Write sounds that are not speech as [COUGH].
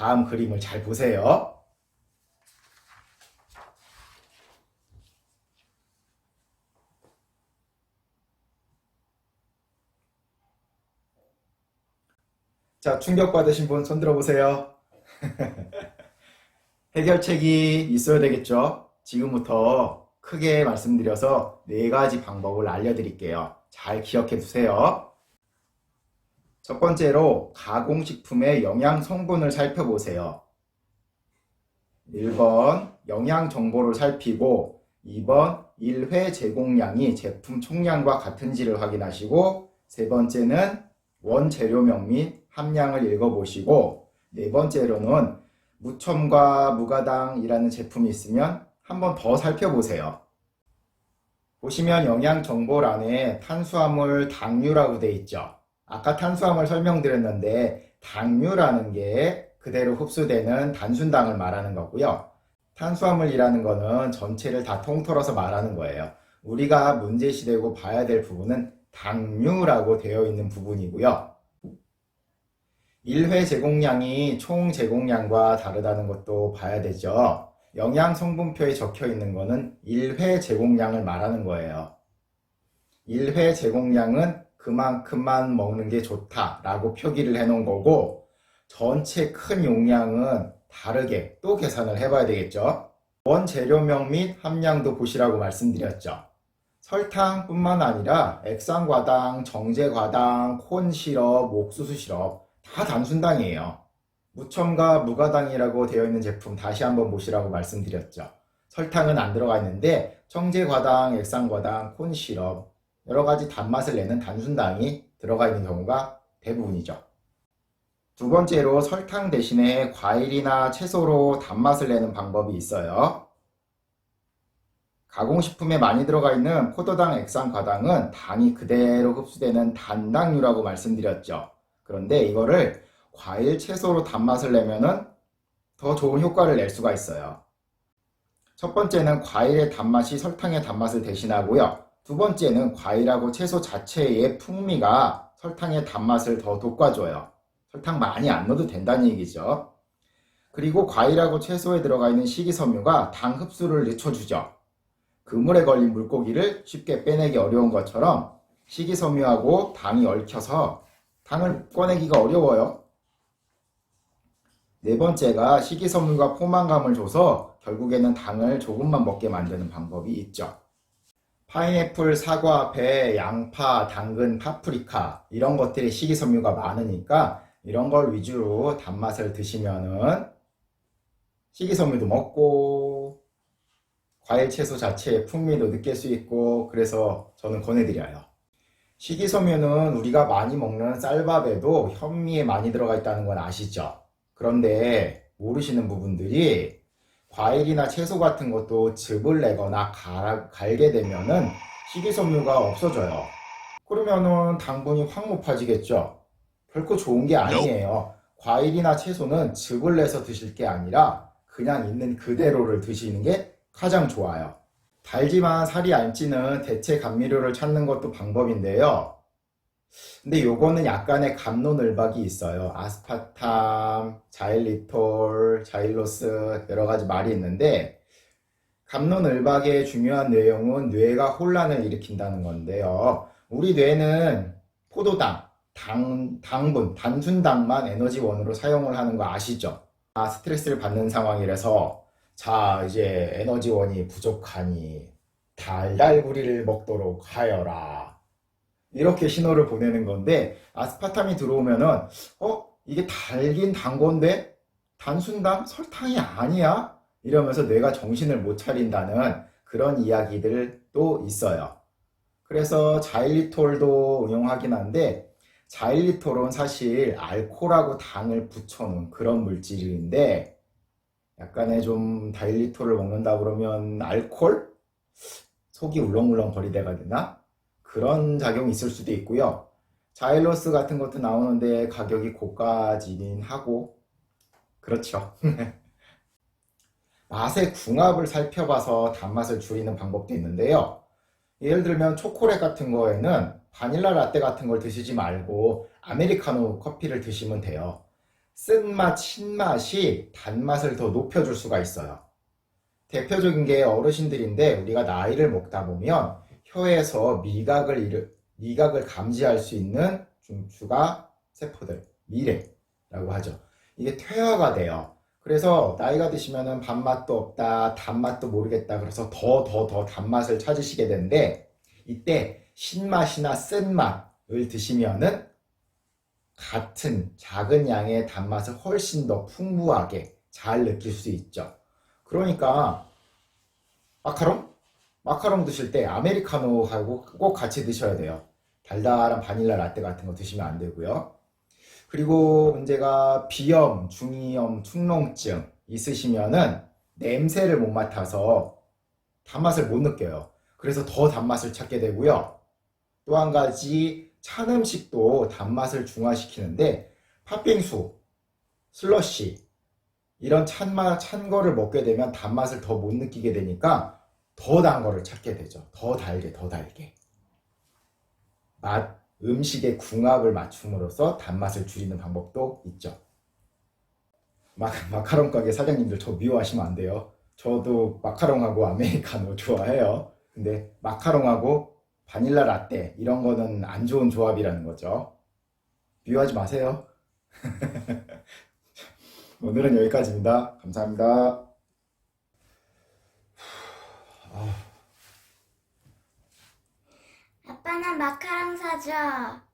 다음 그림을 잘 보세요. 자, 충격받으신 분 손 들어보세요. [LAUGHS] 해결책이 있어야 되겠죠? 지금부터 크게 말씀드려서 네 가지 방법을 알려드릴게요. 잘 기억해 두세요. 첫 번째로 가공식품의 영양 성분을 살펴보세요. 1번 영양 정보를 살피고 2번 1회 제공량이 제품 총량과 같은지를 확인하시고 세 번째는 원재료명 및 함량을 읽어보시고 네 번째로는 무첨과 무가당이라는 제품이 있으면 한 번 더 살펴보세요. 보시면 영양 정보란에 탄수화물 당류라고 돼 있죠. 아까 탄수화물 설명드렸는데 당류라는 게 그대로 흡수되는 단순당을 말하는 거고요. 탄수화물이라는 거는 전체를 다 통틀어서 말하는 거예요. 우리가 문제시되고 봐야 될 부분은 당류라고 되어 있는 부분이고요. 1회 제공량이 총 제공량과 다르다는 것도 봐야 되죠. 영양 성분표에 적혀 있는 거는 1회 제공량을 말하는 거예요. 1회 제공량은 그만큼만 먹는 게 좋다라고 표기를 해 놓은 거고 전체 큰 용량은 다르게 또 계산을 해봐야 되겠죠. 원재료명 및 함량도 보시라고 말씀드렸죠. 설탕뿐만 아니라 액상과당, 정제과당, 콘시럽, 옥수수 시럽 다 단순당이에요. 무첨가 무가당이라고 되어 있는 제품 다시 한번 보시라고 말씀드렸죠. 설탕은 안 들어가 있는데 청제과당, 액상과당, 콘시럽 여러 가지 단맛을 내는 단순당이 들어가 있는 경우가 대부분이죠. 두 번째로 설탕 대신에 과일이나 채소로 단맛을 내는 방법이 있어요. 가공식품에 많이 들어가 있는 포도당, 액상 과당은 당이 그대로 흡수되는 단당류라고 말씀드렸죠. 그런데 이거를 과일, 채소로 단맛을 내면은 더 좋은 효과를 낼 수가 있어요. 첫 번째는 과일의 단맛이 설탕의 단맛을 대신하고요. 두 번째는 과일하고 채소 자체의 풍미가 설탕의 단맛을 더 돋궈줘요. 설탕 많이 안 넣어도 된다는 얘기죠. 그리고 과일하고 채소에 들어가 있는 식이섬유가 당 흡수를 늦춰주죠. 그물에 걸린 물고기를 쉽게 빼내기 어려운 것처럼 식이섬유하고 당이 얽혀서 당을 꺼내기가 어려워요. 네 번째가 식이섬유가 포만감을 줘서 결국에는 당을 조금만 먹게 만드는 방법이 있죠. 파인애플, 사과, 배, 양파, 당근, 파프리카 이런 것들이 식이섬유가 많으니까 이런 걸 위주로 단맛을 드시면은 식이섬유도 먹고 과일 채소 자체의 풍미도 느낄 수 있고 그래서 저는 권해드려요. 식이섬유는 우리가 많이 먹는 쌀밥에도 현미에 많이 들어가 있다는 건 아시죠? 그런데 모르시는 부분들이 과일이나 채소 같은 것도 즙을 내거나 갈, 갈게 되면은 식이섬유가 없어져요. 그러면은 당분이 확 높아지겠죠? 결코 좋은 게 아니에요. 과일이나 채소는 즙을 내서 드실 게 아니라 그냥 있는 그대로를 드시는 게 가장 좋아요. 달지만 살이 안 찌는 대체 감미료를 찾는 것도 방법인데요. 근데 요거는 약간의 감론을박이 있어요. 아스파탐, 자일리톨, 자일로스 여러 가지 말이 있는데 감론을박의 중요한 내용은 뇌가 혼란을 일으킨다는 건데요. 우리 뇌는 포도당, 당, 당분, 단순 당만 에너지원으로 사용을 하는 거 아시죠? 아, 스트레스를 받는 상황이라서 자, 이제 에너지원이 부족하니 달달구리를 먹도록 하여라. 이렇게 신호를 보내는 건데 아스파탐이 들어오면은 어? 이게 달긴 단 건데? 단순 당 설탕이 아니야? 이러면서 뇌가 정신을 못 차린다는 그런 이야기들도 있어요. 그래서 자일리톨도 응용하긴 한데 자일리톨은 사실 알코올하고 당을 붙여놓은 그런 물질인데 약간의 좀 다일리톨을 먹는다 그러면 알코올? 속이 울렁울렁 거리대가 되나? 그런 작용이 있을 수도 있고요. 자일로스 같은 것도 나오는데 가격이 고가지긴 하고 그렇죠. [LAUGHS] 맛의 궁합을 살펴봐서 단맛을 줄이는 방법도 있는데요. 예를 들면 초콜릿 같은 거에는 바닐라 라떼 같은 걸 드시지 말고 아메리카노 커피를 드시면 돼요. 쓴맛, 신맛이 단맛을 더 높여줄 수가 있어요. 대표적인 게 어르신들인데 우리가 나이를 먹다 보면 혀에서 미각을 잃을- 미각을 감지할 수 있는 중추가 세포들, 미래라고 하죠. 이게 퇴화가 돼요. 그래서 나이가 드시면은 밥맛도 없다, 단맛도 모르겠다. 그래서 더, 더, 더 단맛을 찾으시게 되는데 이때 신맛이나 쓴맛을 드시면은 같은 작은 양의 단맛을 훨씬 더 풍부하게 잘 느낄 수 있죠. 그러니까 마카롱? 마카롱 드실 때 아메리카노하고 꼭 같이 드셔야 돼요. 달달한 바닐라 라떼 같은 거 드시면 안 되고요. 그리고 문제가 비염, 중이염, 축농증 있으시면은 냄새를 못 맡아서 단맛을 못 느껴요. 그래서 더 단맛을 찾게 되고요. 또 한 가지 찬 음식도 단맛을 중화시키는데 팥빙수, 슬러시 이런 찬맛, 찬 거를 먹게 되면 단맛을 더 못 느끼게 되니까 더 단 거를 찾게 되죠. 더 달게, 더 달게. 맛, 음식의 궁합을 맞춤으로써 단맛을 줄이는 방법도 있죠. 마, 마카롱 가게 사장님들 저 미워하시면 안 돼요. 저도 마카롱하고 아메리카노 [LAUGHS] 좋아해요. 근데 마카롱하고 바닐라 라떼 이런 거는 안 좋은 조합이라는 거죠. 미워하지 마세요. [LAUGHS] 오늘은 여기까지입니다. 감사합니다. 아빠 나 마카롱 사줘.